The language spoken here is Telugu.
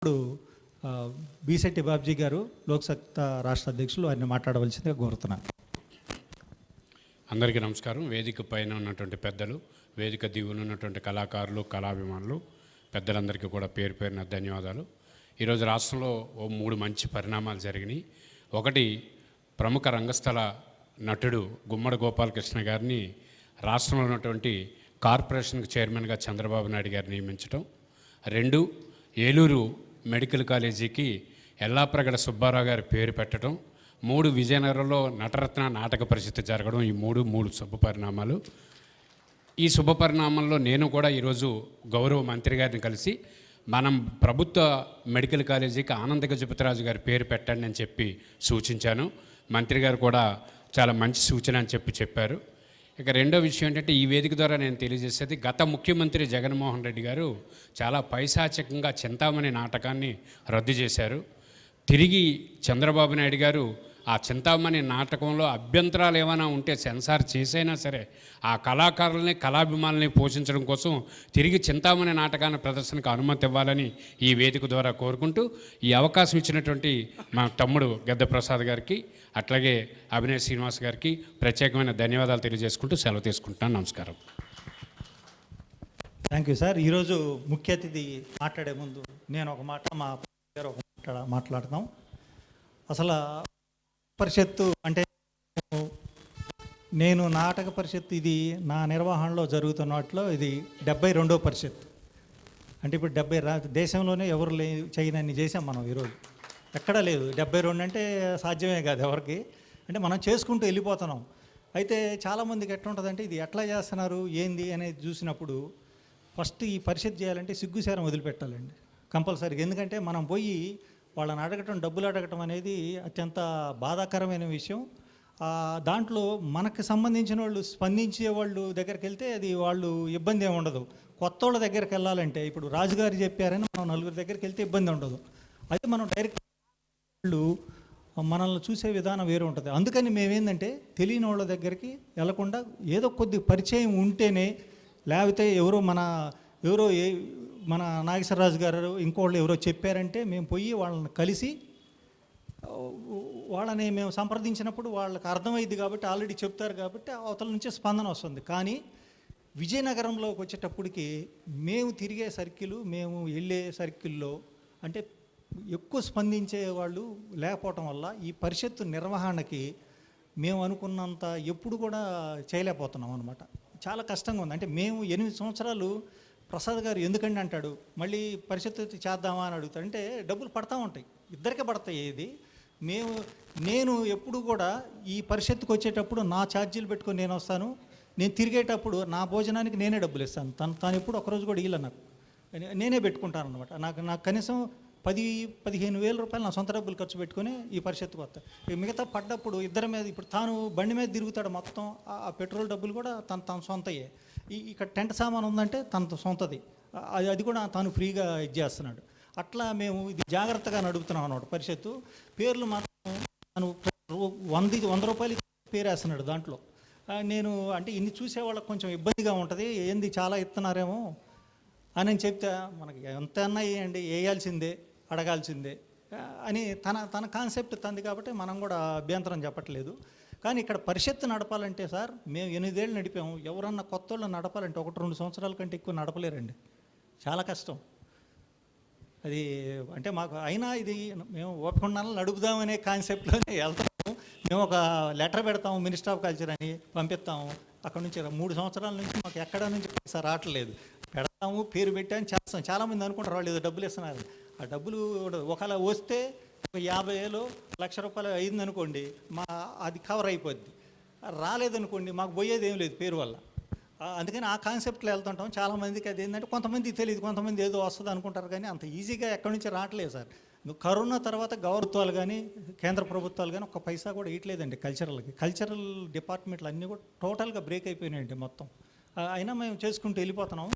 ఇప్పుడు బీసెట్టి బాబ్జీ గారు లోక్సత్తా రాష్ట్ర అధ్యక్షులు ఆయన మాట్లాడవలసిందిగా కోరుతున్నాను. అందరికీ నమస్కారం. వేదిక పైన ఉన్నటువంటి పెద్దలు వేదిక దిగున ఉన్నటువంటి కళాకారులు కళాభిమానులు పెద్దలందరికీ కూడా పేరు పేరున ధన్యవాదాలు. ఈరోజు రాష్ట్రంలో ఓ మూడు మంచి పరిణామాలు జరిగినాయి. ఒకటి ప్రముఖ రంగస్థల నటుడు గుమ్మడి గోపాలకృష్ణ గారిని రాష్ట్రంలో ఉన్నటువంటి కార్పొరేషన్కి చైర్మన్గా చంద్రబాబు నాయుడు గారు నియమించడం రెండు ఏలూరు మెడికల్ కాలేజీకి ఎల్లాప్రగడ సుబ్బారావు గారి పేరు పెట్టడం మూడు విజయనగరంలో నటరత్న నాటక పరిస్థితి జరగడం ఈ మూడు మూడు శుభ పరిణామాలు. ఈ శుభ పరిణామంలో నేను కూడా ఈరోజు గౌరవ మంత్రి గారిని కలిసి మనం ప్రభుత్వ మెడికల్ కాలేజీకి ఆనంద గజపతిరాజు గారి పేరు పెట్టండి అని చెప్పి సూచించాను. మంత్రి గారు కూడా చాలా మంచి సూచన అని చెప్పి చెప్పారు. ఇక రెండో విషయం ఏంటంటే ఈ వేదిక ద్వారా నేను తెలియజేసేది గత ముఖ్యమంత్రి జగన్మోహన్ రెడ్డి గారు చాలా పైశాచకంగా చింతామణి నాటకాన్ని రద్దు చేశారు. తిరిగి చంద్రబాబు నాయుడు గారు ఆ చింతామణి నాటకంలో అభ్యంతరాలు ఏమైనా ఉంటే సెన్సార్ చేసైనా సరే ఆ కళాకారుల్ని కళాభిమానుల్ని పోషించడం కోసం తిరిగి చింతామణి నాటకాన్ని ప్రదర్శనకు అనుమతి ఇవ్వాలని ఈ వేదిక ద్వారా కోరుకుంటూ ఈ అవకాశం ఇచ్చినటువంటి మా తమ్ముడు గద్ద ప్రసాద్ గారికి అట్లాగే అభినయ్ శ్రీనివాస్ గారికి ప్రత్యేకమైన ధన్యవాదాలు తెలియజేసుకుంటూ సెలవు తీసుకుంటున్నాను. నమస్కారం. థ్యాంక్ యూ సార్ ఈరోజు ముఖ్య అతిథి మాట్లాడే ముందు నేను ఒక మాట మా గారు ఒక మాట మాట్లాడతాం అసలు పరిషత్తు అంటే నేను నాటక పరిషత్తు ఇది నా నిర్వహణలో జరుగుతున్న వాటిలో ఇది డెబ్బై రెండో పరిషత్ అంటే ఇప్పుడు డెబ్బై రా దేశంలోనే ఎవరు లే చేయనన్ని చేసాం మనం ఈరోజు. ఎక్కడా లేదు. డెబ్బై రెండు అంటే సాధ్యమే కాదు ఎవరికి. అంటే మనం చేసుకుంటూ వెళ్ళిపోతున్నాం. అయితే చాలామందికి ఎట్లా ఉంటుందంటే ఇది ఎట్లా చేస్తున్నారు ఏంది అనేది చూసినప్పుడు ఫస్ట్ ఈ పరిషత్ చేయాలంటే సిగ్గుసారం వదిలిపెట్టాలండి. కంపల్సరీగా. ఎందుకంటే మనం పోయి వాళ్ళని అడగటం డబ్బులు అడగటం అనేది అత్యంత బాధాకరమైన విషయం. దాంట్లో మనకు సంబంధించిన వాళ్ళు స్పందించే వాళ్ళు దగ్గరికి వెళ్తే అది వాళ్ళు ఇబ్బంది ఏమి ఉండదు. కొత్త వాళ్ళ దగ్గరికి వెళ్ళాలంటే ఇప్పుడు రాజుగారు చెప్పారని మనం నలుగురు దగ్గరికి వెళ్తే ఇబ్బంది ఉండదు. అదే మనం డైరెక్ట్ వాళ్ళు మనల్ని చూసే విధానం వేరే ఉంటుంది. అందుకని మేమేందంటే తెలియని వాళ్ళ దగ్గరికి వెళ్ళకుండా ఏదో కొద్ది పరిచయం ఉంటేనే లేకపోతే ఎవరో మన ఎవరో ఏ మన నాగేశ్వరరాజు గారు ఇంకోళ్ళు ఎవరో చెప్పారంటే మేము పోయి వాళ్ళని కలిసి వాళ్ళని మేము సంప్రదించినప్పుడు వాళ్ళకి అర్థమైంది కాబట్టి ఆల్రెడీ చెప్తారు కాబట్టి అవతల నుంచే స్పందన వస్తుంది. కానీ విజయనగరంలోకి వచ్చేటప్పటికి మేము తిరిగే సర్కిల్ మేము వెళ్ళే సర్కిల్లో అంటే ఎక్కువ స్పందించే వాళ్ళు లేకపోవటం వల్ల ఈ పరిషత్తు నిర్వహణకి మేము అనుకున్నంత ఎప్పుడు కూడా చేయలేకపోతున్నాం అనమాట చాలా కష్టంగా ఉంది. అంటే మేము ఎనిమిది సంవత్సరాలు ప్రసాద్ గారు ఎందుకండి అంటాడు? మళ్ళీ పరిషత్తు చేద్దామా అని అడుగుతాడు. అంటే డబ్బులు పడతా ఉంటాయి. ఇద్దరికే పడతాయి ఇది మేము నేను ఎప్పుడు కూడా ఈ పరిషత్తుకు వచ్చేటప్పుడు నా ఛార్జీలు పెట్టుకొని నేను వస్తాను. నేను తిరిగేటప్పుడు నా భోజనానికి నేనే డబ్బులు ఇస్తాను. తను తాను ఎప్పుడు ఒకరోజు కూడా ఇయ్యలే నాకు. నేనే పెట్టుకుంటాను అనమాట నాకు నాకు కనీసం పది పదిహేను వేల రూపాయలు నా సొంత డబ్బులు ఖర్చు పెట్టుకొని ఈ పరిషత్తుకు వస్తా. మిగతా పడ్డప్పుడు ఇద్దరి మీద ఇప్పుడు తాను బండి మీద తిరుగుతాడు మొత్తం ఆ- పెట్రోల్ డబ్బులు కూడా తన తన సొంతయ్యే ఈ ఇక్కడ టెంట్ సామాన్ ఉందంటే తన సొంతది. అది అది కూడా తాను ఫ్రీగా ఇది చేస్తున్నాడు. అట్లా మేము ఇది జాగ్రత్తగా నడుపుతున్నాం అన్నమాట పరిషత్తు. పేర్లు మాత్రం తను వంద వంద రూపాయలు పేరేస్తున్నాడు దాంట్లో. నేను అంటే ఇన్ని చూసే వాళ్ళకి కొంచెం ఇబ్బందిగా ఉంటుంది. ఏంది చాలా ఇస్తున్నారేమో అని నేను చెప్తే మనకి ఎంత అన్నా వేయండి వేయాల్సిందే. అడగాల్సిందే. అని తన తన కాన్సెప్ట్ తంది కాబట్టి మనం కూడా అభ్యంతరం చెప్పట్లేదు. కానీ ఇక్కడ పరిషత్తు నడపాలంటే సార్ మేము ఎనిమిదేళ్ళు నడిపాము. ఎవరన్నా కొత్త వాళ్ళు నడపాలంటే ఒకటి రెండు సంవత్సరాల కంటే ఎక్కువ నడపలేరండి. చాలా కష్టం. అది అంటే మాకు అయినా ఇది మేము ఓపిక నడుపుదామనే కాన్సెప్ట్లోనే వెళ్తాము. మేము ఒక లెటర్ పెడతాము మినిస్టర్ ఆఫ్ కల్చర్ అని పంపిస్తాము. అక్కడ నుంచి మూడు సంవత్సరాల నుంచి మాకు ఎక్కడ నుంచి పైసా రావట్లేదు. పెడతాము పేరు పెట్టాము చేస్తాం చాలామంది అనుకుంటారు వాళ్ళు ఏదో డబ్బులు ఇస్తున్నారు. ఆ డబ్బులు ఒకవేళ వస్తే ఒక యాభై వేలు లక్ష రూపాయలు అయిందనుకోండి మా అది కవర్ అయిపోద్ది. రాలేదనుకోండి మాకు పోయేది ఏం లేదు పేరు వల్ల. అందుకని ఆ కాన్సెప్ట్లో వెళ్తుంటాం. చాలామందికి అది ఏంటంటే కొంతమందికి తెలియదు కొంతమంది ఏదో వస్తుంది అనుకుంటారు కానీ అంత ఈజీగా ఎక్కడి నుంచి రావట్లేదు సార్. నువ్వు కరోనా తర్వాత గౌరవత్వాలు కానీ కేంద్ర ప్రభుత్వాలు కానీ ఒక పైసా కూడా ఇయట్లేదండి కల్చరల్కి కల్చరల్ డిపార్ట్మెంట్లు అన్నీ కూడా టోటల్గా బ్రేక్ అయిపోయినాయండి మొత్తం. అయినా మేము చేసుకుంటూ వెళ్ళిపోతున్నాం.